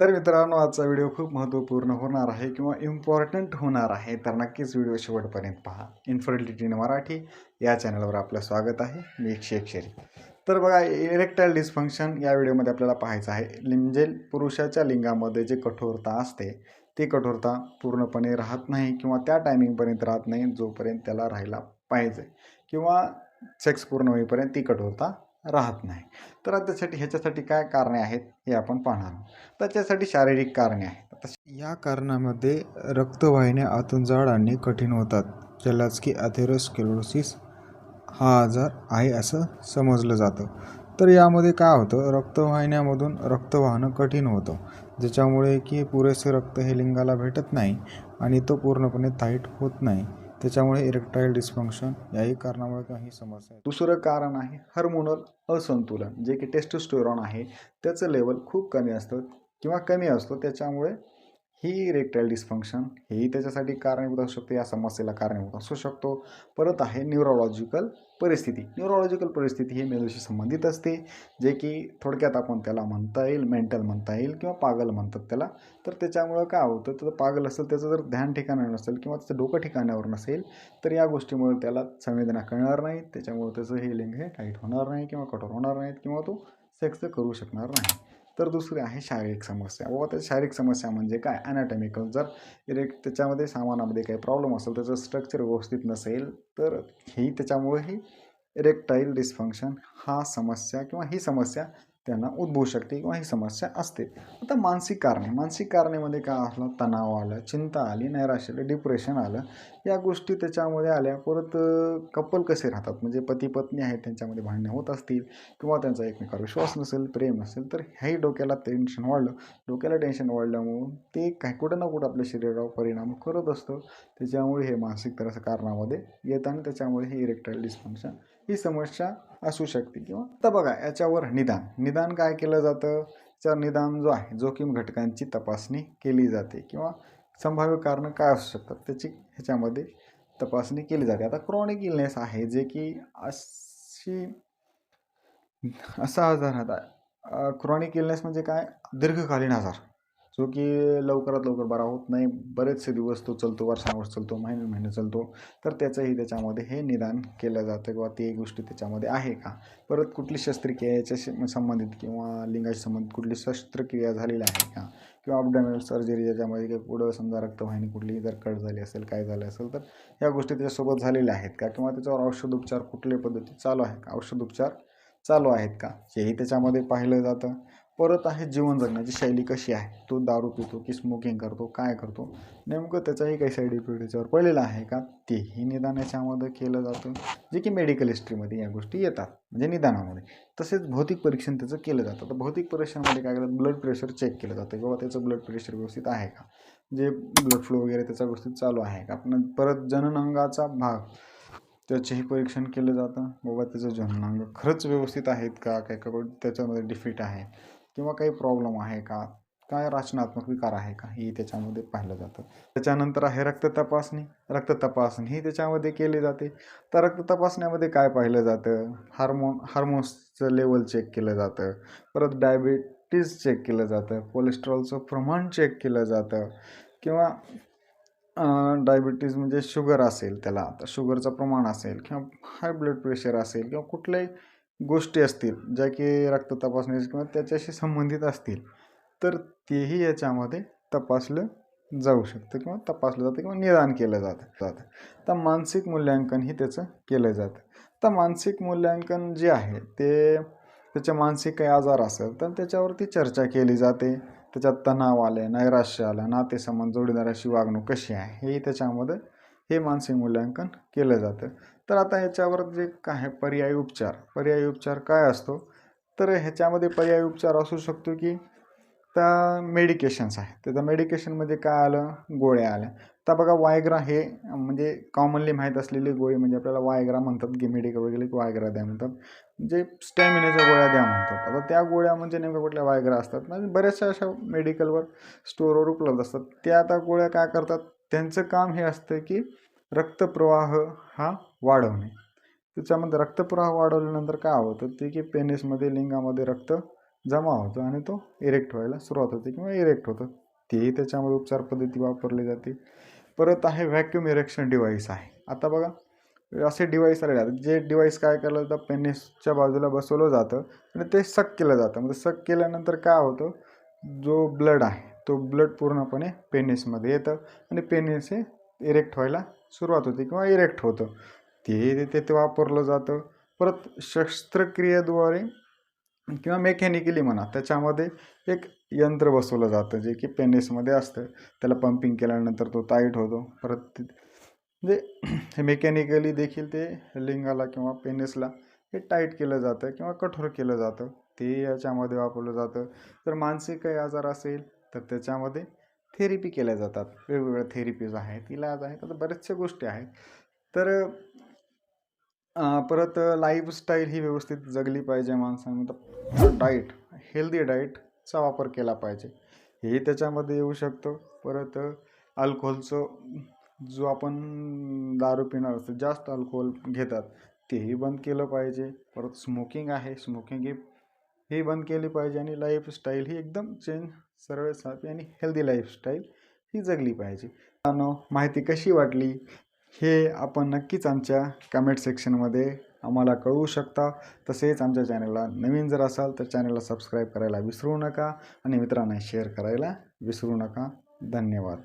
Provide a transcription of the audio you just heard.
तर मित्रांनो आजचा व्हिडिओ खूप महत्त्वपूर्ण होणार आहे किंवा इम्पॉर्टंट होणार आहे तर नक्कीच व्हिडिओ शेवटपर्यंत पहा. इन्फर्टिलिटी इन मराठी या चॅनलवर आपलं स्वागत आहे. मी एक शेख तर बघा इरेक्टाईल डिस्फंक्शन या व्हिडिओमध्ये आपल्याला पाहायचं आहे. म्हणजे पुरुषाच्या लिंगामध्ये जे कठोरता असते ती कठोरता पूर्णपणे राहत नाही किंवा त्या टायमिंगपर्यंत राहत नाही जोपर्यंत त्याला राहायला पाहिजे किंवा सेक्स पूर्ण होईपर्यंत ती कठोरता राहत नाही. तर त्यासाठी ह्याच्यासाठी काय कारणे आहेत हे आपण पाहणार आहोत. त्याच्यासाठी शारीरिक कारणे आहेत. या कारणामध्ये रक्तवाहिन्या आतून जाड आणणे कठीण होतात ज्यालाच की अथेरोस्केलोसिस हा आजार आहे असं समजलं जातं. तर यामध्ये काय होतं? रक्तवाहिन्यामधून रक्त वाहणं कठीण होतं. ज्याच्यामुळे की पुरेसे रक्त हे लिंगाला भेटत नाही आणि तो पूर्णपणे टाईट होत नाही. त्याच्यामुळे इरेक्टाईल डिस्फंक्शन याही कारणामुळे काही समस्या दुसरं कारण आहे हार्मोनल असंतुलन जे की टेस्टोस्टेरॉन आहे. त्याचं लेवल खूप कमी असतं किंवा कमी असतो. त्याच्यामुळे ही इरेक्टाईल डिस्फंक्शन हेही त्याच्यासाठी कारणीभूत असू शकते या समस्येला कारणीभूत असू शकतो. परत आहे न्यूरोलॉजिकल परिस्थिती. न्यूरोलॉजिकल परिस्थिती ही मेंदूशी संबंधित असते जे की थोडक्यात आपण त्याला म्हणता येईल मेंटल म्हणता येईल किंवा पागल म्हणतात त्याला. तर त्याच्यामुळं काय होतं तर पागल असेल त्याचं जर ध्यान ठिकाणावर नसेल किंवा त्याचं डोकं ठिकाणावर नसेल तर या गोष्टीमुळे त्याला संवेदना कळणार नाहीत त्याच्यामुळे त्याचं हे लिंग हे टाईट होणार नाही किंवा कठोर होणार नाहीत किंवा तो सेक्स करू शकणार नाही. तर दुसरी आहे शारीरिक समस्या. व त्या शारीरिक समस्या म्हणजे काय? ॲनाटॉमिकल जर इरेक्ट त्याच्यामध्ये सामानामध्ये काही प्रॉब्लेम असेल त्याचं स्ट्रक्चर व्यवस्थित नसेल तर ही त्याच्यामुळे ही इरेक्टाईल डिस्फंक्शन हा समस्या किंवा ही समस्या त्यांना उद्भवू शकते किंवा ही समस्या असते. आता मानसिक कारणे. मानसिक कारणेमध्ये काय असलं? तणाव आलं चिंता आली नैराश्य आलं डिप्रेशन आलं. या गोष्टी त्याच्यामध्ये आल्या. परत कपल कसे राहतात? म्हणजे पती पत्नी आहेत त्यांच्यामध्ये भांडणे होत असतील किंवा त्यांचा एकमेकावर विश्वास नसेल प्रेम नसेल तर ह्याही डोक्याला टेन्शन वाढलं. डोक्याला टेन्शन वाढल्यामुळं ते काही कुठं ना कुठं आपल्या शरीरावर परिणाम करत असतं. त्याच्यामुळे हे मानसिक तरास कारणामध्ये येतं आणि त्याच्यामुळे हे इरेक्टाईल डिस्फंक्शन ही समस्या असू शकते किंवा आता बघा याच्यावर निदान. निदान काय केलं जातं? त्याच्यावर निदान जो आहे जोखीम घटकांची तपासणी केली जाते किंवा संभाव्य कारणं काय असू शकतात त्याची ह्याच्यामध्ये तपासणी केली जाते. आता क्रॉनिक इलनेस आहे जे की अशी असा आजार आता क्रॉनिक इलनेस म्हणजे काय? दीर्घकालीन आजार. जो की लवकरात लवकर बरा होत नाही. बरेचसे दिवस तो चालतो वर्षावर चालतो महिने महिने चालतो. तर त्याचंही त्याच्यामध्ये हे निदान केलं जातं किंवा ते गोष्टी त्याच्यामध्ये आहे का? परत कुठली शस्त्रक्रिया याच्याशी संबंधित किंवा लिंगाशी संबंधित कुठली शस्त्रक्रिया झालेली आहे का? किंवा अपडॅमिनल सर्जरी ज्याच्यामध्ये काही पुढं समजा रक्तवाहिनी कुठली जर कट झाली असेल काय झालं असेल तर या गोष्टी त्याच्यासोबत झालेल्या आहेत का? किंवा त्याच्यावर औषधोपचार कुठल्या पद्धती चालू आहे का? औषधोपचार चालू आहेत का? हेही त्याच्यामध्ये पाहिलं जातं. परत आहे जीवन जगण्याची शैली कशी आहे? तो दारू पितो की स्मोकिंग करतो? काय करतो? नेमकं त्याचाही काही साईड इफेक्ट त्याच्यावर पडलेला आहे का? तेही निदान याच्यामध्ये केलं जातं. जे की मेडिकल हिस्ट्रीमध्ये या गोष्टी येतात. म्हणजे निदानामध्ये. तसेच भौतिक परीक्षण त्याचं केलं जातं. तर भौतिक परीक्षणामध्ये काय करतात ब्लड प्रेशर चेक केलं जातं. किंवा त्याचं ब्लड प्रेशर व्यवस्थित आहे का? जे ब्लड फ्लो वगैरे त्याचा व्यवस्थित चालू आहे का? आपण परत जननांगाचा भाग. त्याचेही परीक्षण केलं जातं. बाबा त्याचं जननांग खरंच व्यवस्थित आहेत का? काय का त्याच्यामध्ये डिफिट आहे. किंवा काही प्रॉब्लेम आहे का? काय रचनात्मक विकार आहे का? ही त्याच्यामध्ये पाहिलं जातं. त्याच्यानंतर आहे रक्त तपासणी. रक्त तपासणी ही त्याच्यामध्ये केली जाते. तर रक्त तपासण्यामध्ये काय पाहिलं जातं? हार्मोन हार्मोन्सचं लेवल चेक केलं जातं. परत डायबिटीज चेक केलं जातं. कोलेस्ट्रॉलचं प्रमाण चेक केलं जातं. किंवा डायबिटीज म्हणजे शुगर असेल त्याला तर शुगरचं प्रमाण असेल किंवा हाय ब्लड प्रेशर असेल किंवा कुठल्याही गोष्टी असतील ज्या की रक्त तपासणी किंवा त्याच्याशी संबंधित असतील तर तेही याच्यामध्ये तपासलं जाऊ शकतं किंवा तपासलं जातं किंवा निदान केलं जातं. जातं. तर मानसिक मूल्यांकन ही त्याचं केलं जातं. तर मानसिक मूल्यांकन जे आहे ते त्याचे मानसिक काही आजार असेल तर त्याच्यावरती चर्चा केली जाते. त्याच्यात तणाव आले नैराश्य आलं नातेसंबंध जोडीदाराशी वागणूक कशी आहे हेही त्याच्यामध्ये हे मानसिक मूल्यांकन केलं जातं. तर आता ह्याच्यावर जे काय पर्यायी उपचार पर्यायी उपचार काय असतो? तर ह्याच्यामध्ये पर्यायी उपचार असू शकतो की त्या मेडिकेशन्स आहे त्याचं मेडिकेशनमध्ये काय आलं? गोळ्या आल्या. तर बघा वायग्रा हे म्हणजे कॉमनली माहीत असलेली गोळी म्हणजे आपल्याला वायग्रा म्हणतात गिमेडिक वगैरे वायग्रा द्या म्हणतात. म्हणजे स्टॅमिनेच्या गोळ्या द्या म्हणतात. आता त्या गोळ्या म्हणजे नेमक्या कुठल्या वायग्रा असतात? म्हणजे बऱ्याचशा अशा मेडिकलवर स्टोअरवर उपलब्ध असतात. त्या आता गोळ्या काय करतात? त्यांचं काम हे असतं की रक्तप्रवाह हा वाढवणे. त्याच्यामध्ये रक्तप्रवाह वाढवल्यानंतर काय होतं ते की पेनिसमध्ये लिंगामध्ये रक्त जमा होतं आणि तो इरेक्ट व्हायला सुरुवात होते किंवा इरेक्ट होतं. तेही त्याच्यामध्ये उपचार पद्धती वापरली जाते. परत आहे व्हॅक्यूम इरेक्शन डिव्हाइस आहे. आता बघा असे डिव्हाइस आलेले आहेत. जे डिवाईस काय केलं जातं पेनिसच्या बाजूला बसवलं जातं आणि ते सक केलं जातं. म्हणजे सक केल्यानंतर काय होतं? जो ब्लड आहे तो ब्लड पूर्णपणे पेनिसमध्ये येतं आणि पेनिस हे इरेक्ट व्हायला सुरुवात होते किंवा इरेक्ट होतं. ते तिथे वापरलं जातं. परत शस्त्रक्रियेद्वारे किंवा मेकॅनिकली म्हणा त्याच्यामध्ये एक यंत्र बसवलं जातं जे की पेनिसमध्ये असतं. त्याला पंपिंग केल्यानंतर तो टाईट होतो. परत म्हणजे हे मेकॅनिकली देखील ते लिंगाला किंवा पेनिसला हे टाईट केलं जातं किंवा कठोर केलं जातं. ते याच्यामध्ये वापरलं जातं. जर मानसिक काही आजार असेल तर त्याच्यामध्ये थेरपी केल्या जातात. वेगवेगळ्या थेरपीज आहेत इलाज आहेत आता बऱ्याचशा गोष्टी आहेत. तर परत लाईफस्टाईल ही व्यवस्थित जगली पाहिजे माणसांनी. डाईट हेल्दी डाईटचा वापर केला पाहिजे. हे त्याच्यामध्ये येऊ शकतं. परत अल्कोहोलचं जो आपण दारू पिणार असतो जास्त अल्कोहोल घेतात तेही बंद केलं पाहिजे. परत स्मोकिंग आहे स्मोकिंग ही ही बंद केली पाहिजे आणि लाईफस्टाईल ही एकदम चेंज सरळ साधी आणि हेल्दी लाईफस्टाईल ही जगली पाहिजे. मित्रांनो, माहिती कशी वाटली? हे आपण नक्कीच आमच्या कमेंट सेक्शनमध्ये आम्हाला कळवू शकता. तसेच आमच्या चॅनलला नवीन जर असाल तर चॅनलला सबस्क्राईब करायला विसरू नका आणि मित्रांना शेअर करायला विसरू नका. धन्यवाद.